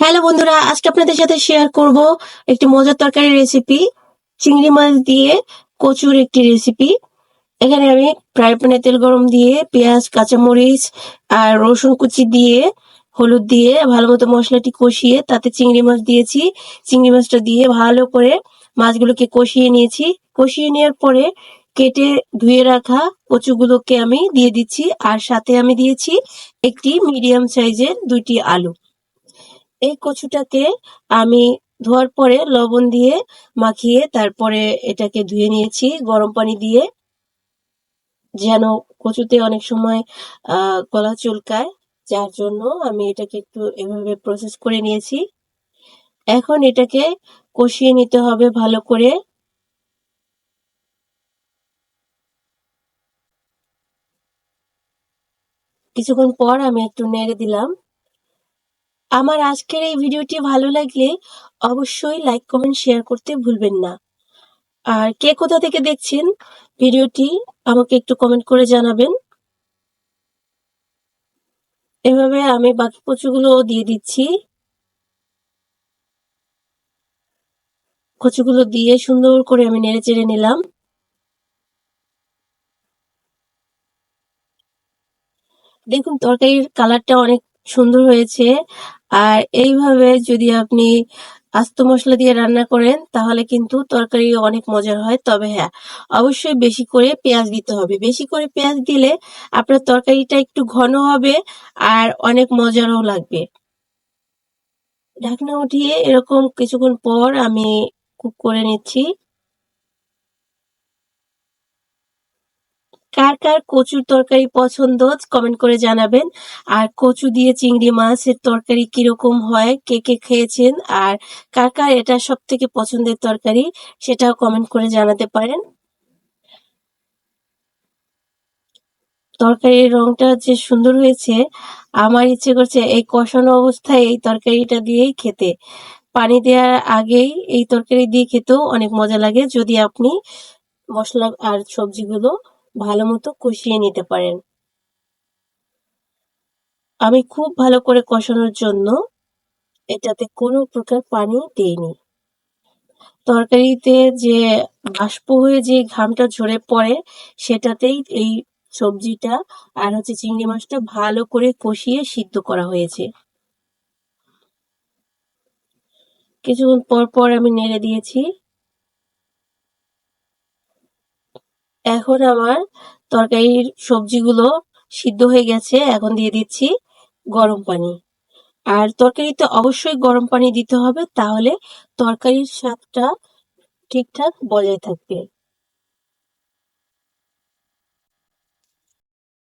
Hello বন্ধুরা, আজকে আপনাদের সাথে শেয়ার করব একটি মজার তরকারি রেসিপি চিংড়ি মাছ দিয়ে কচুর একটি রেসিপি এখানে আমি ফ্রাই প্যানে তেল গরম দিয়ে পেঁয়াজ, কাঁচামরিচ আর রসুন কুচি দিয়ে হলুদ দিয়ে ভালো মতো মশলাটি কষিয়ে তাতে চিংড়ি মাছ দিয়েছি। চিংড়ি মাছটা দিয়ে ভালো করে মাছগুলোকে কষিয়ে নিয়েছি। কষিয়ে নেওয়ার পরে কেটে ধুয়ে রাখা কচুগুলোকে আমি দিয়ে দিচ্ছি। আর সাথে আমি দিয়েছি একটি মিডিয়াম সাইজের দুইটি আলু। এই কচুটাকে আমি ধোয়ার পরে লবণ দিয়ে মাখিয়ে তারপরে এটাকে ধুয়ে নিয়েছি, গরম পানি দিয়ে। যেন কচুতে অনেক সময় গলা চুলকায়, যার জন্য আমি এটাকে একটু এভাবে প্রসেস করে নিয়েছি। এখন এটাকে কষিয়ে নিতে হবে ভালো করে। কিছুক্ষণ পর আমি একটু নেড়ে দিলাম। আমার আজকের এই ভিডিওটি ভালো লাগলে অবশ্যই লাইক কমেন্ট শেয়ার করতে ভুলবেন না। আর কে কোথা থেকে দেখছেন ভিডিওটি আমাকে একটু কমেন্ট করে জানাবেন। এভাবে আমি বাকি কচুগুলো দিয়ে দিচ্ছি। কচুগুলো দিয়ে সুন্দর করে আমি নেড়ে চেড়ে নিলাম। দেখুন, তরকারির কালারটা অনেক সুন্দর হয়েছে। আর এইভাবে যদি আপনি আস্ত মশলা দিয়ে রান্না করেন, তাহলে কিন্তু তরকারি অনেক মজার হয়। তবে হ্যাঁ অবশ্যই বেশি করে পেঁয়াজ দিতে হবে। বেশি করে পেঁয়াজ দিলে আপনার তরকারিটা একটু ঘন হবে আর অনেক মজারও লাগবে। ঢাকনা উঠিয়ে এরকম কিছুক্ষণ পর আমি কুক করে নিচ্ছি। কার কার কচুর তরকারি পছন্দ কমেন্ট করে জানাবেন। আর কচু দিয়ে চিংড়ি মাছের তরকারি কীরকম হয়, কে কে খেয়েছেন, আর কার কার এটা সব থেকে পছন্দের তরকারি সেটাও কমেন্ট করে জানাতে পারেন। তরকারির রংটা যে সুন্দর হয়েছে, আমার ইচ্ছে করছে এই কষানো অবস্থায় এই তরকারিটা দিয়েই খেতে। পানি দেওয়ার আগেই এই তরকারি দিয়ে খেতেও অনেক মজা লাগে। যদি আপনি মশলা আর সবজিগুলো ভালো মতো কষিয়ে নিতে পারেন। আমি খুব ভালো করে কষানোর জন্য এটাতে কোনো প্রকার পানি দিইনি। তরকারিতে যে বাষ্প হয়ে যে ঘামটা ঝরে পড়ে, সেটাতেই এই সবজিটা আর হচ্ছে চিংড়ি মাছটা ভালো করে কষিয়ে সিদ্ধ করা হয়েছে। কিছুক্ষণ পর পর আমি নেড়ে দিয়েছি। এখন আমার তরকারির সবজিগুলো সিদ্ধ হয়ে গেছে, এখন দিয়ে দিচ্ছি গরম পানি। আর তরকারিতে অবশ্যই গরম পানি দিতে হবে, তাহলে তরকারির স্বাদটা ঠিকঠাক বজায় থাকবে।